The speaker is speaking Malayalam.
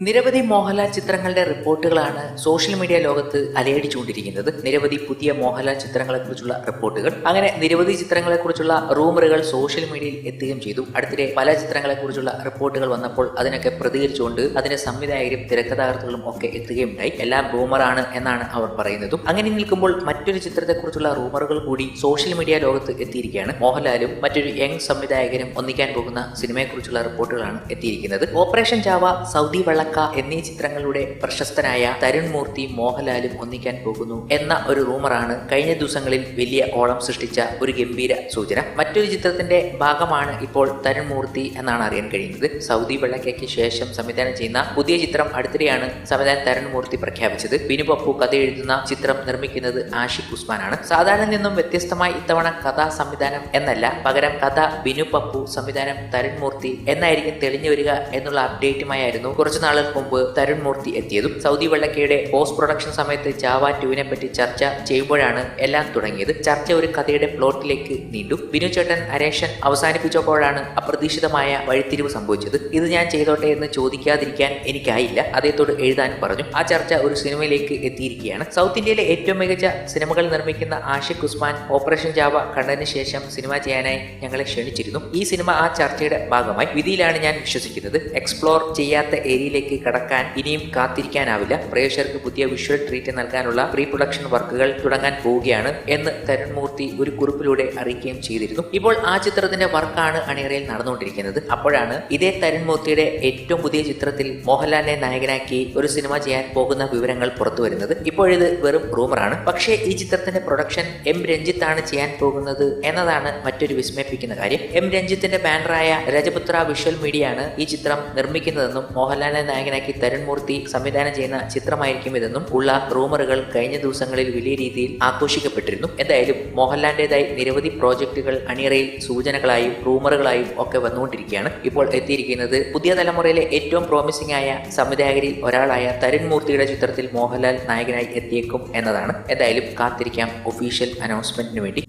നിരവധി മോഹൻലാൽ ചിത്രങ്ങളുടെ റിപ്പോർട്ടുകളാണ് സോഷ്യൽ മീഡിയ ലോകത്ത് അലയടിച്ചുകൊണ്ടിരിക്കുന്നത്. നിരവധി പുതിയ മോഹൻലാൽ ചിത്രങ്ങളെക്കുറിച്ചുള്ള റിപ്പോർട്ടുകൾ. അങ്ങനെ നിരവധി ചിത്രങ്ങളെക്കുറിച്ചുള്ള റൂമറുകൾ സോഷ്യൽ മീഡിയയിൽ എത്തുകയും ചെയ്തു. അടുത്തിടെ പല ചിത്രങ്ങളെക്കുറിച്ചുള്ള റിപ്പോർട്ടുകൾ വന്നപ്പോൾ അതിനൊക്കെ പ്രതികരിച്ചുകൊണ്ട് അതിന് സംവിധായകരും തിരക്കഥാകൃത്തുകളും ഒക്കെ എത്തുകയുണ്ടായി. എല്ലാം റൂമറാണ് എന്നാണ് അവർ പറയുന്നതും. അങ്ങനെ നിൽക്കുമ്പോൾ മറ്റൊരു ചിത്രത്തെക്കുറിച്ചുള്ള റൂമറുകൾ കൂടി സോഷ്യൽ മീഡിയ ലോകത്ത് എത്തിയിരിക്കുകയാണ്. മോഹൻലാലും മറ്റൊരു യങ് സംവിധായകനും ഒന്നിക്കാൻ പോകുന്ന സിനിമയെക്കുറിച്ചുള്ള റിപ്പോർട്ടുകളാണ് എത്തിയിരിക്കുന്നത്. ഓപ്പറേഷൻ ജാവ സൗദി വെള്ളക്ക എന്നീ ചിത്രങ്ങളുടെ പ്രശസ്തനായ തരുൺ മൂർത്തി മോഹൻലാലും ഒന്നിക്കാൻ പോകുന്നു എന്ന ഒരു റൂമറാണ് കഴിഞ്ഞ ദിവസങ്ങളിൽ വലിയ ഓളം സൃഷ്ടിച്ച ഒരു ഗംഭീര സൂചന. മറ്റൊരു ചിത്രത്തിന്റെ ഭാഗമാണ് ഇപ്പോൾ തരുൺ മൂർത്തി എന്നാണ് അറിയാൻ കഴിയുന്നത്. സൗദി വെള്ളക്കയ്ക്ക് ശേഷം സംവിധാനം ചെയ്യുന്ന പുതിയ ചിത്രം അടുത്തിടെയാണ് സംവിധാനം തരുൺ മൂർത്തി പ്രഖ്യാപിച്ചത്. ബിനു പപ്പു കഥ എഴുതുന്ന ചിത്രം നിർമ്മിക്കുന്നത് ആഷിഖ് ഉസ്മാനാണ്. സാധാരണ നിന്നും വ്യത്യസ്തമായി ഇത്തവണ കഥാ സംവിധാനം എന്നല്ല പകരം കഥ ബിനു പപ്പു സംവിധാനം തരുൺ മൂർത്തി എന്നായിരിക്കും തെളിഞ്ഞു വരിക എന്നുള്ള അപ്ഡേറ്റുമായിരുന്നു കുറച്ചു നാളുകൾക്ക് മുമ്പ് തരുൺ മൂർത്തി എത്തിയതും സൗദി വെള്ളക്കയുടെ പോസ്റ്റ് പ്രൊഡക്ഷൻ സമയത്ത് ജാവ ടുവിനെ പറ്റി ചർച്ച ചെയ്യുമ്പോഴാണ് എല്ലാം തുടങ്ങിയത്. ചർച്ച ഒരു കഥയുടെ പ്ലോട്ടിലേക്ക് നീണ്ടു. ബിനു ചേട്ടൻ അരേഷൻ അവസാനിപ്പിച്ചപ്പോഴാണ് അപ്രതീക്ഷിതമായ വഴിത്തിരിവ് സംഭവിച്ചത്. ഇത് ഞാൻ ചെയ്തോട്ടെ എന്ന് ചോദിക്കാതിരിക്കാൻ എനിക്കായില്ല. അദ്ദേഹത്തോട് എഴുതാൻ പറഞ്ഞു. ആ ചർച്ച ഒരു സിനിമയിലേക്ക് എത്തിയിരിക്കുകയാണ്. സൗത്ത് ഇന്ത്യയിലെ ഏറ്റവും മികച്ച സിനിമകൾ നിർമ്മിക്കുന്ന ആഷിഖ് ഉസ്മാൻ ഓപ്പറേഷൻ ജാവ കണ്ടതിന് ശേഷം സിനിമ ചെയ്യാനായി ഞങ്ങളെ ക്ഷണിച്ചിരുന്നു. ഈ സിനിമ ആ ചർച്ചയുടെ ഭാഗമായി. വിധിയിലാണ് ഞാൻ വിശ്വസിക്കുന്നത്. എക്സ്പ്ലോർ ചെയ്യാത്ത ഏരിയയിലേക്ക് കടക്കാൻ ഇനിയും കാത്തിരിക്കാനാവില്ല. പ്രേക്ഷകർക്ക് പുതിയ വിഷ്വൽ ട്രീറ്റ് നൽകാനുള്ള പ്രീ പ്രൊഡക്ഷൻ വർക്കുകൾ തുടങ്ങാൻ പോവുകയാണ് എന്ന് തരുൺ മൂർത്തി ഒരു കുറിപ്പിലൂടെ അറിയിക്കുകയും ചെയ്തിരുന്നു. ഇപ്പോൾ ആ ചിത്രത്തിന്റെ വർക്കാണ് അണിയറയിൽ നടന്നുകൊണ്ടിരിക്കുന്നത്. അപ്പോഴാണ് ഇതേ തരുൺ മൂർത്തിയുടെ ഏറ്റവും പുതിയ ചിത്രത്തിൽ മോഹൻലാലിനെ നായകനാക്കി ഒരു സിനിമ ചെയ്യാൻ പോകുന്ന വിവരങ്ങൾ പുറത്തു വരുന്നത്. ഇപ്പോഴിത് വെറും റൂമറാണ് പക്ഷേ ഈ ചിത്രത്തിന്റെ പ്രൊഡക്ഷൻ എം രഞ്ജിത്ത് ആണ് ചെയ്യാൻ പോകുന്നത് എന്നതാണ് മറ്റൊരു വിസ്മയിപ്പിക്കുന്ന കാര്യം. എം രഞ്ജിത്തിന്റെ ബാനറായ രജപുത്ര വിഷ്വൽ മീഡിയ ആണ് ഈ ചിത്രം നിർമ്മിക്കുന്നതെന്നും മോഹൻലാലിനെ നായകനാക്കി തരുൺ മൂർത്തി സംവിധാനം ചെയ്യുന്ന ചിത്രമായിരിക്കും ഇതെന്നും ഉള്ള റൂമറുകൾ കഴിഞ്ഞ ദിവസങ്ങളിൽ വലിയ രീതിയിൽ ആഘോഷിക്കപ്പെട്ടിരുന്നു. എന്തായാലും മോഹൻലാലിന്റേതായി നിരവധി പ്രോജക്റ്റുകൾ അണിയറയിൽ സൂചനകളായും റൂമറുകളായും ഒക്കെ വന്നുകൊണ്ടിരിക്കുകയാണ്. ഇപ്പോൾ എത്തിയിരിക്കുന്നത് പുതിയ തലമുറയിലെ ഏറ്റവും പ്രോമിസിംഗ് ആയ സംവിധായകരിൽ ഒരാളായ തരുൺ മൂർത്തിയുടെ ചിത്രത്തിൽ മോഹൻലാൽ നായകനായി എത്തിയേക്കും എന്നതാണ്. എന്തായാലും കാത്തിരിക്കാം ഒഫീഷ്യൽ അനൗൺസ്മെന്റിന് വേണ്ടി.